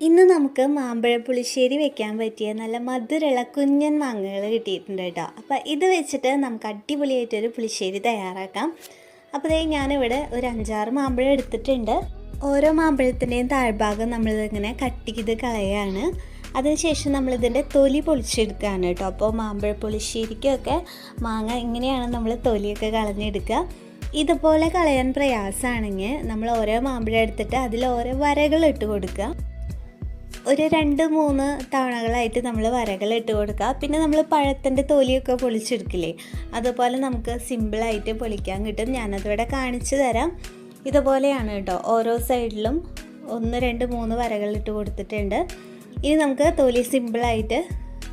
ഇന്ന് നമുക്ക് മാമ്പഴ പുളിശ്ശേരി വെക്കാൻ പറ്റിയ നല്ല മധുരമുള്ള കുഞ്ഞൻ മാങ്ങകൾ കിട്ടിയിട്ടുണ്ട് കേട്ടോ. അപ്പോൾ ഇത് വെച്ചിട്ട് നമുക്ക് അടിപൊളിയായിട്ടൊരു പുളിശ്ശേരി തയ്യാറാക്കാം. അപ്പോൾ ദേ ഞാനിവിടെ ഒരു അഞ്ചാറ് മാമ്പഴം എടുത്തിട്ടുണ്ട്. ഓരോ മാമ്പഴത്തിന്റെയും താഴ്ഭാഗം നമ്മളിതിങ്ങനെ കട്ട് ചെയ്ത് കളയാണ്. അതിനുശേഷം നമ്മളിതിന്റെ തൊലി പൊളിച്ചെടുക്കുകയാണ് കേട്ടോ. അപ്പോൾ മാമ്പഴ പുളിശ്ശേരിക്കൊക്കെ മാങ്ങ ഇങ്ങനെയാണ് നമ്മൾ തൊലിയൊക്കെ കളഞ്ഞെടുക്കുക. ഇതുപോലെ കളയാൻ പ്രയാസമാണെങ്കിൽ നമ്മൾ ഓരോ മാമ്പഴം എടുത്തിട്ട് അതിൽ ഓരോ വരകൾ ഇട്ട് കൊടുക്കുക. ഒരു രണ്ട് മൂന്ന് തവണകളായിട്ട് നമ്മൾ വരകൾ ഇട്ട് കൊടുക്കുക. പിന്നെ നമ്മൾ പഴത്തിന്റെ തൊലിയൊക്കെ പൊളിച്ചെടുക്കില്ലേ? അതുപോലെ നമുക്ക് സിമ്പിളായിട്ട് പൊളിക്കാൻ കിട്ടും. ഞാനതിവിടെ കാണിച്ചു തരാം. ഇതുപോലെയാണ് കേട്ടോ. ഓരോ സൈഡിലും ഒന്ന് രണ്ട് മൂന്ന് വരകൾ ഇട്ട് കൊടുത്തിട്ടുണ്ട്. ഇനി നമുക്ക് തൊലി സിമ്പിളായിട്ട്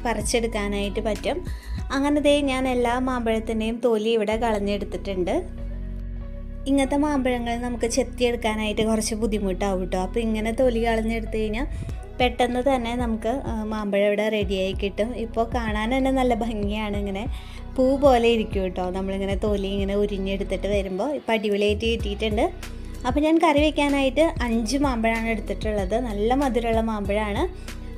പറിച്ചെടുക്കാനായിട്ട് പറ്റും. അങ്ങനത്തെ ഞാൻ എല്ലാ മാമ്പഴത്തിന്റെയും തൊലി ഇവിടെ കളഞ്ഞെടുത്തിട്ടുണ്ട്. ഇങ്ങനത്തെ മാമ്പഴങ്ങൾ നമുക്ക് ചെത്തിയെടുക്കാനായിട്ട് കുറച്ച് ബുദ്ധിമുട്ടാവും കേട്ടോ. അപ്പോൾ ഇങ്ങനെ തൊലി കളഞ്ഞെടുത്ത് കഴിഞ്ഞാൽ പെട്ടെന്ന് തന്നെ നമുക്ക് മാമ്പഴം ഇവിടെ റെഡിയായി കിട്ടും. ഇപ്പോൾ കാണാൻ തന്നെ നല്ല ഭംഗിയാണ് ഇങ്ങനെ. പൂ പോലെ ഇരിക്കും കേട്ടോ. നമ്മളിങ്ങനെ തോലി ഇങ്ങനെ ഉരിഞ്ഞെടുത്തിട്ട് വരുമ്പോൾ ഇപ്പോൾ അടിപൊളിയായിട്ട് കിട്ടിയിട്ടുണ്ട്. അപ്പോൾ ഞാൻ കറി വയ്ക്കാനായിട്ട് അഞ്ച് മാമ്പഴമാണ് എടുത്തിട്ടുള്ളത്. നല്ല മധുരമുള്ള മാമ്പഴമാണ്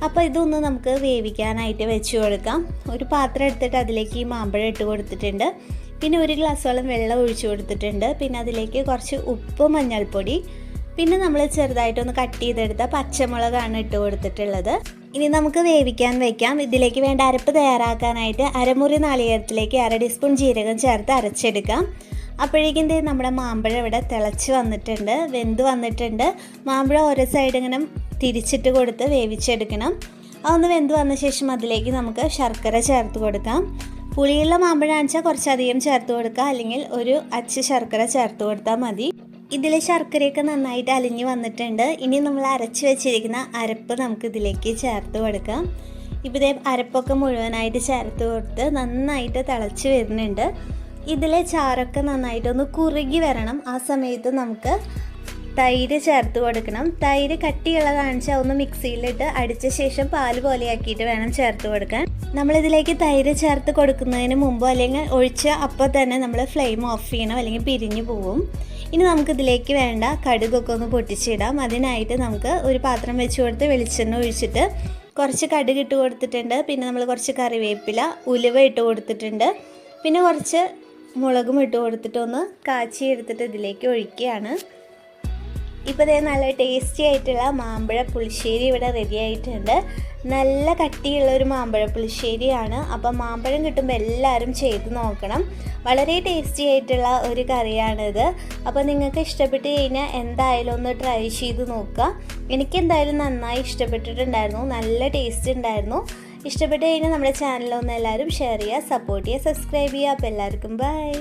അപ്പോൾ ഇതൊന്ന് നമുക്ക് വേവിക്കാനായിട്ട് വെച്ച് കൊടുക്കാം. ഒരു പാത്രം എടുത്തിട്ട് അതിലേക്ക് ഈ മാമ്പഴം ഇട്ട് കൊടുത്തിട്ടുണ്ട്. പിന്നെ ഒരു ഗ്ലാസ്സോളം വെള്ളം ഒഴിച്ചു കൊടുത്തിട്ടുണ്ട്. പിന്നെ അതിലേക്ക് കുറച്ച് ഉപ്പ് മഞ്ഞൾപ്പൊടി പിന്നെ നമ്മൾ ചെറുതായിട്ടൊന്ന് കട്ട് ചെയ്തെടുത്ത പച്ചമുളകാണ് ഇട്ട് കൊടുത്തിട്ടുള്ളത്. ഇനി നമുക്ക് വേവിക്കാൻ വെക്കാം. ഇതിലേക്ക് വേണ്ട അരപ്പ് തയ്യാറാക്കാനായിട്ട് അരമുറി നാളികേരത്തിലേക്ക് അര ടീസ്പൂൺ ജീരകം ചേർത്ത് അരച്ചെടുക്കാം. അപ്പോഴേക്കും നമ്മുടെ മാമ്പഴം ഇവിടെ തിളച്ച് വന്നിട്ടുണ്ട് വെന്ത് വന്നിട്ടുണ്ട്. മാമ്പഴം ഓരോ സൈഡ് ഇങ്ങനെ തിരിച്ചിട്ട് കൊടുത്ത് വേവിച്ചെടുക്കണം. അതൊന്ന് വെന്ത് വന്ന ശേഷം അതിലേക്ക് നമുക്ക് ശർക്കര ചേർത്ത് കൊടുക്കാം. പുളിയുള്ള മാമ്പഴം വെച്ചാൽ കുറച്ചധികം ചേർത്ത് കൊടുക്കുക അല്ലെങ്കിൽ ഒരു അച്ച് ശർക്കര ചേർത്ത് കൊടുത്താൽ മതി. ഇതിൽ ശർക്കരയൊക്കെ നന്നായിട്ട് അലിഞ്ഞു വന്നിട്ടുണ്ട്. ഇനി നമ്മൾ അരച്ച് വെച്ചിരിക്കുന്ന അരപ്പ് നമുക്ക് ഇതിലേക്ക് ചേർത്ത് കൊടുക്കാം. ഇപ്പോൾ ഇതേ അരപ്പൊക്കെ മുഴുവനായിട്ട് ചേർത്ത് കൊടുത്ത് നന്നായിട്ട് തിളച്ച് വരുന്നുണ്ട്. ഇതിലെ ചാറൊക്കെ നന്നായിട്ടൊന്ന് കുറുകി വരണം. ആ സമയത്ത് നമുക്ക് തൈര് ചേർത്ത് കൊടുക്കണം. തൈര് കട്ടിയുള്ള കാണിച്ചാൽ ഒന്ന് മിക്സിയിലിട്ട് അടിച്ച ശേഷം പാൽ പോലെയാക്കിയിട്ട് വേണം ചേർത്ത് കൊടുക്കാൻ. നമ്മളിതിലേക്ക് തൈര് ചേർത്ത് കൊടുക്കുന്നതിന് മുമ്പ് അല്ലെങ്കിൽ ഒഴിച്ച് അപ്പോൾ തന്നെ നമ്മൾ ഫ്ലെയിം ഓഫ് ചെയ്യണം അല്ലെങ്കിൽ പിരിഞ്ഞു പോവും. ഇനി നമുക്കിതിലേക്ക് വേണ്ട കടുകൊക്കെ ഒന്ന് പൊട്ടിച്ചിടാം. അതിനായിട്ട് നമുക്ക് ഒരു പാത്രം വെച്ച് കൊടുത്ത് വെളിച്ചെണ്ണ ഒഴിച്ചിട്ട് കുറച്ച് കടുക് ഇട്ട് കൊടുത്തിട്ടുണ്ട്. പിന്നെ നമ്മൾ കുറച്ച് കറിവേപ്പില ഉലുവ ഇട്ട് കൊടുത്തിട്ടുണ്ട്. പിന്നെ കുറച്ച് മുളകും ഇട്ട് കൊടുത്തിട്ടൊന്ന് കാച്ചി എടുത്തിട്ട് ഇതിലേക്ക് ഒഴിക്കുകയാണ്. ഇപ്പോൾ ദേ നല്ല ടേസ്റ്റി ആയിട്ടുള്ള മാമ്പഴ പുളിശ്ശേരി ഇവിടെ റെഡി ആയിട്ടുണ്ട്. നല്ല കട്ടിയുള്ള ഒരു മാമ്പഴ പുളിശ്ശേരിയാണ്. അപ്പം മാമ്പഴം കിട്ടുമ്പോൾ എല്ലാവരും ചെയ്ത് നോക്കണം. വളരെ ടേസ്റ്റി ആയിട്ടുള്ള ഒരു കറിയാണിത്. അപ്പോൾ നിങ്ങൾക്ക് ഇഷ്ടപ്പെട്ട് കഴിഞ്ഞാൽ എന്തായാലും ഒന്ന് ട്രൈ ചെയ്ത് നോക്കുക. എനിക്ക് എന്തായാലും നന്നായി ഇഷ്ടപ്പെട്ടിട്ടുണ്ടായിരുന്നു. നല്ല ടേസ്റ്റ് ഉണ്ടായിരുന്നു. ഇഷ്ടപ്പെട്ട് കഴിഞ്ഞാൽ നമ്മുടെ ചാനലൊന്ന് എല്ലാവരും ഷെയർ ചെയ്യുക സപ്പോർട്ട് ചെയ്യുക സബ്സ്ക്രൈബ് ചെയ്യുക. അപ്പോൾ എല്ലാവർക്കും ബൈ